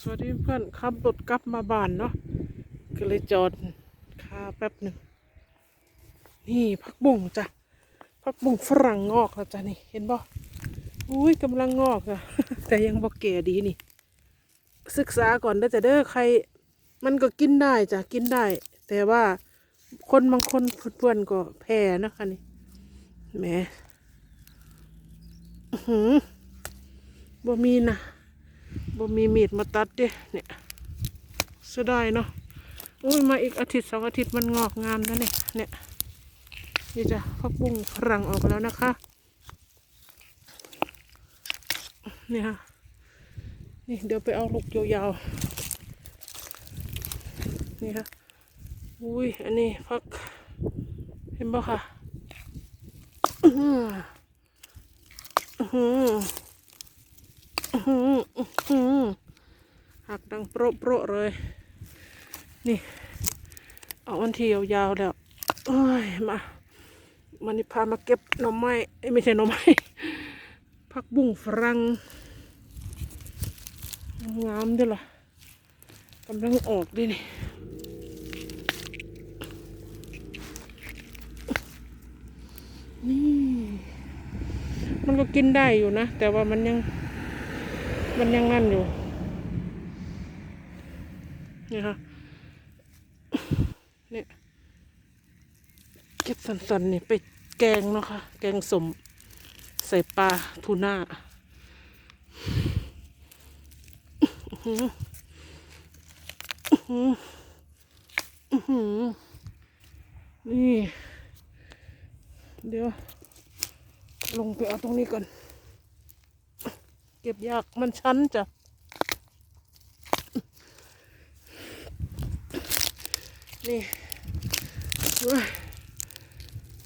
สวัสดีเพื่อนขับรถกลับมาบ้านเนาะก็เลยจอดคาแป๊บหนึ่งนี่พักบุ้งจ้ะพักบุ้งฝรั่งงอกแล้วจ้ะนี่เห็นบ่อุ้ยกำลังงอกอะแต่ยังบ่แก่ดีนี่ ศึกษาก่อนเด้อจ้ะเด้อใคร มันก็กินได้จ้ะกินได้ แต่ว่าคนบางคนเพื่อนก็แพ้นะคะนี่แหมอื้อหือบ่มีนะ บ่มีมีดมาตัดเด้เนี่ยเสียดายเนาะอุ้ยมาอีกอาทิตย์สองอาทิตย์มันงอกงามแล้วเนี่ยเนี่ยนี่จ้ะพักบุ้งฝรั่งออกแล้วนะคะนี่ค่ะนี่เดี๋ยวไปเอาลูกยาวๆนี่ค่ะอุ้ยอันนี้พักเห็นบ่ค่ะอืออือ หักดังโปรโปรเลย นี่ เอาอันที่ยาวๆแล้วโอ้ยมามันนี่พามาเก็บหน่อไม้เอ้ยไม่ใช่หน่อไม้ผักบุ้งฝรั่งงามด้วยล่ะกำลังออกดินี่นี่ มันก็กินได้อยู่นะ แต่ว่ามันยัง มันยังนั่นอยู่นี่ค่ะเนี่ยเก็บสันๆเนี่ยไปแกงเนาะค่ะ แกงสมใส่ปลาทูน่าอือหืออือหือนี่ เดี๋ยว ลงไปเอาตรงนี้ก่อน เก็บยากมันชันจ้ะนี่เว้ย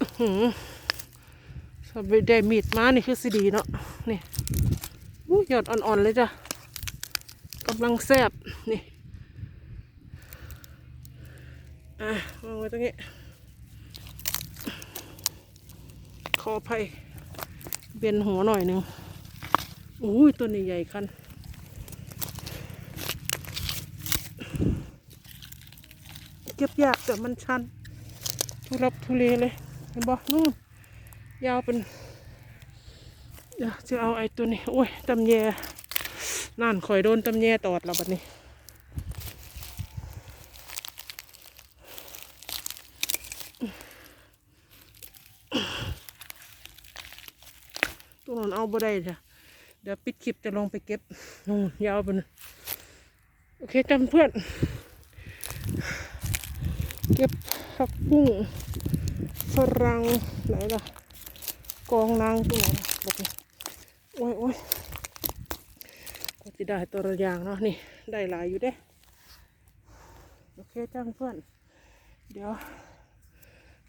อื้อหือสบไปได้มีดมานี่คือสิดีเนาะนี่อู้ยอดอ่อนๆเลยจ้ะกำลังแซบนี่อะวางไว้ตรงนี้ขออภัยเบียนหัวหน่อยหนึ่ง อุ้ยตัวนี้ใหญ่คันเก็บยากแต่มันชัน ทุรักทุเลเลย เห็นบ่นู่นยาวเป็นเดี๋ยวจะเอาไอ้ตัวนี้ โอ้ยตำแยนั่นข่อยโดนตำแยตอดแล้วบัดนี้ตัวนั้นเอาบ่ได้จ้ะ เดี๋ยวปิดคลิปจะลงไปเก็บนู่นยาวไปนะโอเคจำเพื่อน เก็บผักบุ้งฝรั่งไหนล่ะ กองนางตัวไหนล่ะแบบนี้โอ้ยโอ้ยก็จะได้ตัวละอย่างเนาะนี่ ได้หลายอยู่เด้ โอเคจ้างเพื่อน เดี๋ยว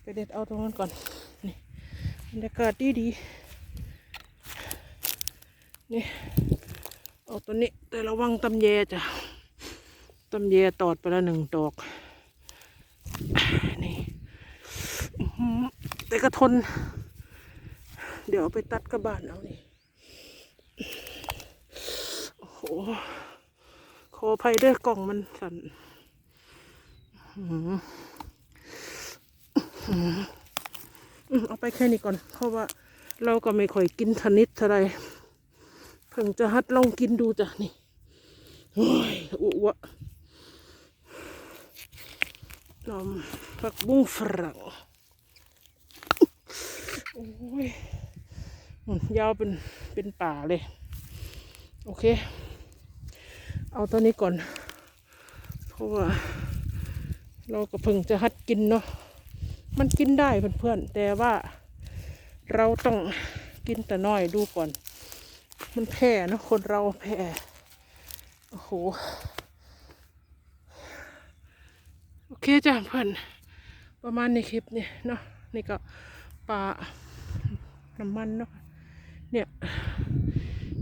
ไปเด็ดเอาตรงนั้นก่อน นี่บรรยากาศดีดี นี่เอาตัวนี้แต่ระวังตำแยจ้ะตำแยตอดไปล้วหนึ่งดอกนี่แต่ก็ทน เดี๋ยวไปตัดกระบาลเอานี่โอ้โหขออภัยด้วยกล่องมันสั่นอื้ออเอาไปแค่นี้ก่อน เพราะว่าเราก็ไม่ค่อยกินทนิดเท่าไร เพิ่งจะฮัดลองกินดูจ้ะนี่โอ้ยอ้วะนมผักบุ้งฝรั่งโอ้ยยาวเป็นเป็นป่าเลย โอเค เอาตัวนี้ก่อน เพราะว่าเราก็เพิ่งจะฮัดกินเนาะมันกินได้เพื่อนๆแต่ว่าเราต้องกินแต่น้อยดูก่อน มันแพ้เนะคนเราแพ้โอ้โหโอเคจ้ะเพื่อนประมาณในคลิปเนี่ยเนาะนี่ก็ปลาน้ำมันเนาะเนี่ย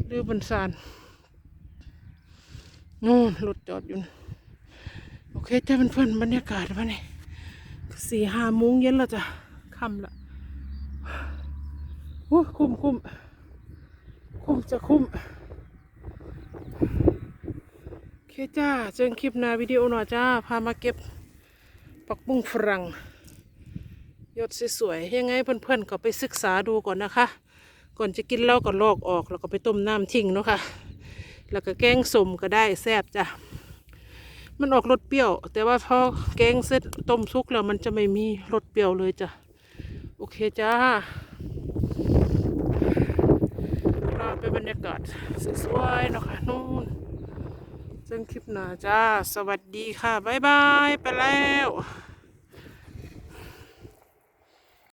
เรือบนสานนู่นรถจอดอยู่ โอเคจ้ะเพื่อนๆบรรยากาศวันนี้สี่ห้าโมงเย็นแล้วจ้ะค่ำละโอ้คุ้มคุ้มคุ้ม จะคุ้มเคจ้าเจอกันคลิปหน้าวิดีโอหน่อยจ้า พามาเก็บปักบุ้งฝรั่งยอดสวยๆยังไงเพื่อนๆก็ไปศึกษาดูก่อนนะคะ ก่อนจะกินเหล้าก็ลอกออก แล้วก็ไปต้มน้ำทิ้งเนาะค่ะแล้วก็แกงสมก็ได้แซ่บจ้ะมันออกรสเปรี้ยว แต่ว่าพอแกงเสร็จต้มซุกแล้วมันจะไม่มีรสเปรี้ยวเลยจ้ะโอเคจ้าเราไปบรร ยากาศสวยๆนะคะนู่นเจอกันคลิปหน้าจ้า สวัสดีค่ะ บ๊ายบาย ไปแล้ว